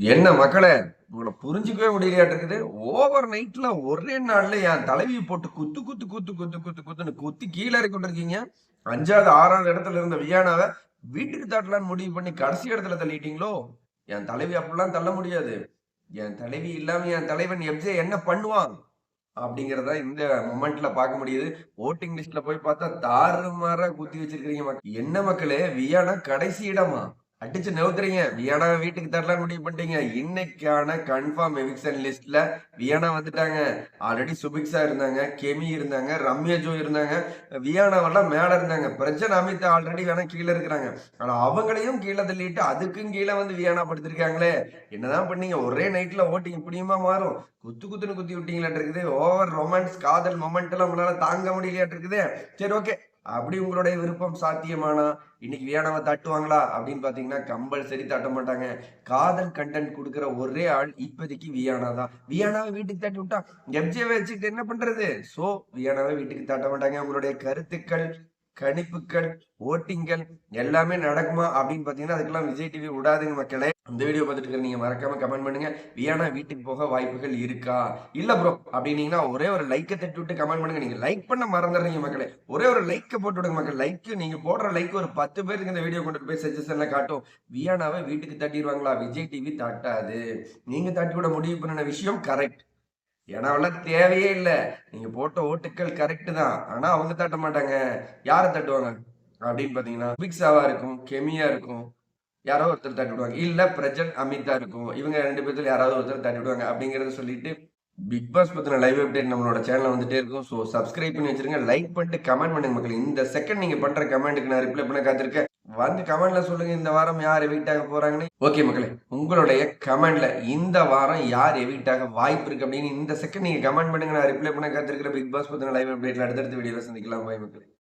என்ன மக்களே உங்களை புரிஞ்சுக்கவே முடியலையாட்டு இருக்குது ஓவர் நைட்ல ஒரே நாள்ல என் தலைவியை போட்டு குத்து குத்து குத்து குத்து குத்து குத்துன்னு குத்தி கீழே இறக்கி அஞ்சாவது ஆறாவது இடத்துல இருந்த வியானாவை வீட்டுக்கு தட்டலான்னு முடிவு பண்ணி கடைசி இடத்துல தள்ளிட்டீங்களோ? என் தலைவி அப்படிலாம் தள்ள முடியாது. என் தலைவி இல்லாம என் தலைவன் எப்ஜே என்ன பண்ணுவான்? அப்படிங்கறத இந்த மொமெண்ட்ல பார்க்க முடியுது. ஓட்டிங் லிஸ்ட்ல போய் பார்த்தா தாறுமாற குத்தி வச்சிருக்கிறீங்க மக்கள். என்ன மக்களே வியானா கடைசி இடமா? அடிச்சு நவுத்துறீங்க வியானா வீட்டுக்கு தரலாம் முடிவு பண்ணிட்டீங்க. இன்னைக்கான கன்ஃபார்ம் எவிக்ஷன் லிஸ்ட்ல வியானா வந்துட்டாங்க. ஆல்ரெடி சுபிக்ஸா இருந்தாங்க கெமி இருந்தாங்க ரம்யா ஜோ இருந்தாங்க. வியானாவெல்லாம் மேல இருந்தாங்க. பிரச்சனை அமித் ஆல்ரெடி வேணா கீழே இருக்கிறாங்க. ஆனா அவங்களையும் கீழே தள்ளிட்டு அதுக்கும் கீழே வந்து வியானா படுத்திருக்காங்களே. என்னதான் பண்ணீங்க? ஒரே நைட்ல ஓட்டிங் இப்படியுமா மாறும்? குத்து குத்துன்னு குத்தி விட்டீங்களாட்டு இருக்குது. ஓவர் ரொமான்ஸ் காதல் மொமெண்ட் எல்லாம் உங்களால தாங்க முடியலையாட்டு இருக்குது. சரி ஓகே அப்படி உங்களுடைய விருப்பம் சாத்தியமானா? இன்னைக்கு வியானாவை தட்டுவாங்களா? அப்படின்னு பாத்தீங்கன்னா கம்பல்சரி தட்ட மாட்டாங்க. காதல் கண்டென்ட் கொடுக்குற ஒரே ஆள் இப்போதைக்கு வியானா தான். வியானாவை வீட்டுக்கு தட்டி விட்டா எப்ஜே வச்சுக்கிட்டு என்ன பண்றது? சோ வியானாவை வீட்டுக்கு தட்ட மாட்டாங்க. உங்களுடைய கருத்துக்கள் கணிப்புகள் ஓட்டிங்கள் எல்லாமே நடக்குமா அப்படின்னு பார்த்தீங்கன்னா அதுக்கெல்லாம் விஜய் டிவி விடாதுங்க மக்களே. இந்த வீடியோ பார்த்துட்டு இருக்கிற நீங்க மறக்காம கமெண்ட் பண்ணுங்க. வியானா வீட்டுக்கு போக வாய்ப்புகள் இருக்கா? இல்ல ப்ரோ அப்படின்னீங்கன்னா ஒரே ஒரு லைக்கை தட்டி விட்டு கமெண்ட் பண்ணுங்க. நீங்க லைக் பண்ண மறந்துடுறீங்க மக்களே. ஒரே ஒரு லைக்கை போட்டு விடுங்க மக்கள். லைக் நீங்க போடுற லைக் ஒரு பத்து பேருக்கு இந்த வீடியோ கொண்டு போய் சஜஷன்ல காட்டும். வியானாவை வீட்டுக்கு தட்டிடுவாங்களா? விஜய் டிவி தட்டாது. நீங்க தட்டி விட முடிவு பண்ணின விஷயம் கரெக்ட் இடம்லாம் தேவையே இல்லை. நீங்க போட்ட ஓட்டுக்கள் கரெக்டு தான். ஆனா அவங்க தட்ட மாட்டாங்க. யாரை தட்டுவாங்க? அப்படின்னு பாத்தீங்கன்னா பிக்ஸாவா இருக்கும் கெமியா இருக்கும். யாரோ ஒருத்தர் தட்டி விடுவாங்க இல்ல பிரஜன் அமிதா இருக்கும். இவங்க ரெண்டு பேர்த்துல யாராவது ஒருத்தர் தட்டி விடுவாங்க அப்படிங்கறத சொல்லிட்டு பிக் பாஸ் பத்தின லைவ் அப்டேட் நம்மளோட சேனல் வந்துட்டே இருக்கும். ஸோ சப்ஸ்கிரைப் பண்ணி வச்சிருங்க. லைக் பண்ணிட்டு கமெண்ட் பண்ணுங்க மக்கள். இந்த செகண்ட் நீங்க பண்ற கமெண்ட்டுக்கு நான் ரிப்ளை பண்ண காத்திருக்கேன். வந்து கமெண்ட்ல சொல்லுங்க இந்த வாரம் யார் எவிட்டாக போறாங்கன்னு. ஓகே மக்களே உங்களுடைய கமெண்ட்ல இந்த வாரம் யார் எவிட்டாக வாய்ப்பு இருக்கு அப்படின்னு இந்த செகண்ட் நீங்க கமெண்ட் பண்ணுங்க. நான் ரிப்ளை பண்ண காத்திருக்கிற பிக் பாஸ் பத்தின லைவ் அப்டேட்ல அடுத்தடுத்த வீடியோல சந்திக்கலாம். பாய் மக்களே.